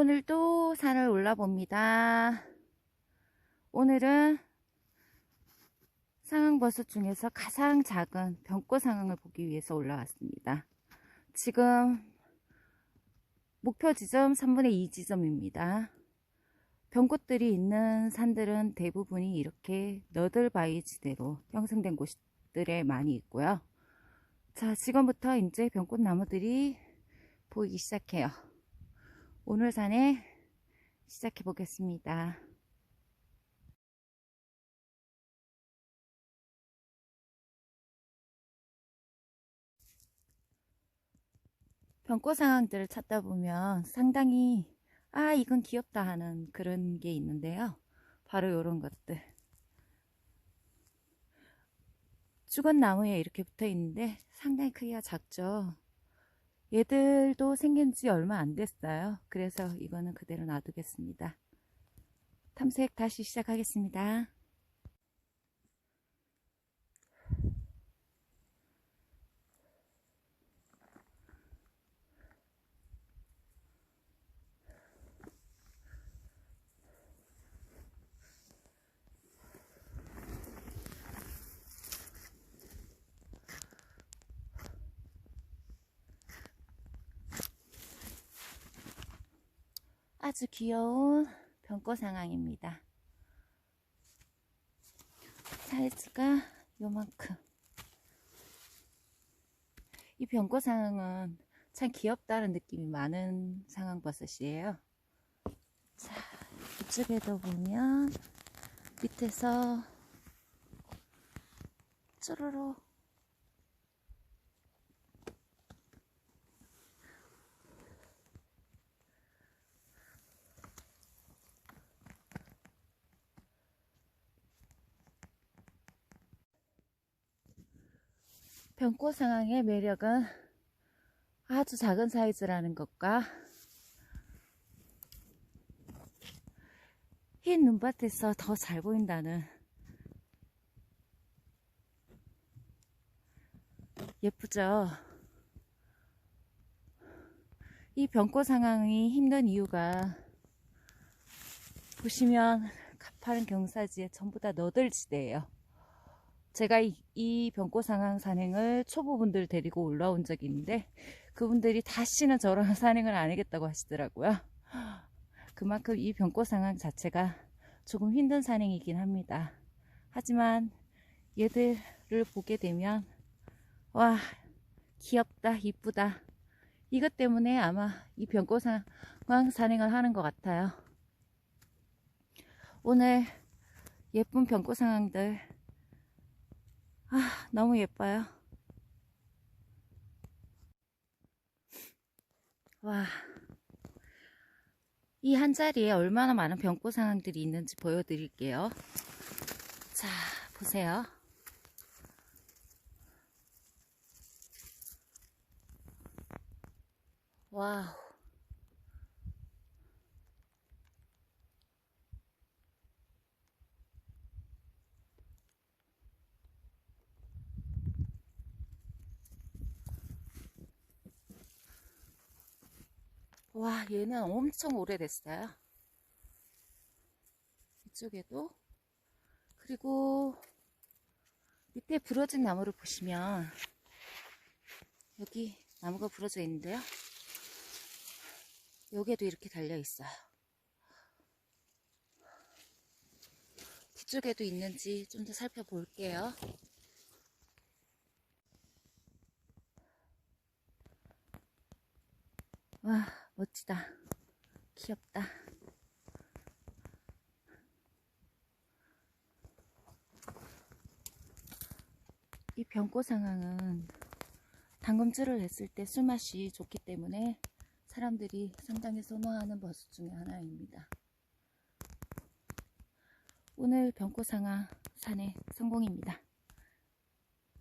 오늘도 산을 올라봅니다. 오늘은 상황버섯 중에서 가장 작은 병꽃 상황을 보기 위해서 올라왔습니다. 지금 목표 지점 3분의 2 지점입니다. 병꽃들이 있는 산들은 대부분이 이렇게 너들바위 지대로 형성된 곳들에 많이 있고요. 자, 지금부터 이제 병꽃 나무들이 보이기 시작해요. 오늘 산에 시작해 보겠습니다. 병꽃 상황들을 찾다 보면 상당히 아 이건 귀엽다 하는 그런 게 있는데요. 바로 이런 것들. 죽은 나무에 이렇게 붙어 있는데 상당히 크기가 작죠. 얘들도 생긴 지 얼마 안 됐어요. 그래서 이거는 그대로 놔두겠습니다. 탐색 다시 시작하겠습니다. 아주 귀여운 병꽃 상황입니다. 사이즈가 요만큼. 이 병꽃 상황은 참 귀엽다는 느낌이 많은 상황 버섯이에요. 자, 이쪽에도 보면 밑에서 쭈루루 병꽃 상황의 매력은 아주 작은 사이즈라는 것과 흰 눈밭에서 더 잘 보인다는 예쁘죠? 이 병꽃 상황이 힘든 이유가 보시면 가파른 경사지에 전부 다 너덜지대예요. 제가 이, 이 병꽃 상황 산행을 초보분들 데리고 올라온 적이 있는데 그분들이 다시는 저런 산행을 안 하겠다고 하시더라고요. 그만큼 이 병꽃 상황 자체가 조금 힘든 산행이긴 합니다. 하지만 얘들을 보게 되면 와 귀엽다 이쁘다 이것 때문에 아마 이 병꽃 상황 산행을 하는 것 같아요. 오늘 예쁜 병꽃 상황들 아, 너무 예뻐요. 와. 이 한 자리에 얼마나 많은 병꽃 상황들이 있는지 보여드릴게요. 자, 보세요. 와우. 와, 얘는 엄청 오래됐어요. 이쪽에도. 그리고 밑에 부러진 나무를 보시면 여기 나무가 부러져 있는데요. 여기에도 이렇게 달려 있어요. 뒤쪽에도 있는지 좀 더 살펴볼게요. 와, 멋지다. 귀엽다. 이 병꽃 상황은 당금질을 했을 때 술맛이 좋기 때문에 사람들이 상당히 선호하는 버섯 중에 하나입니다. 오늘 병꽃 상황 산에 성공입니다.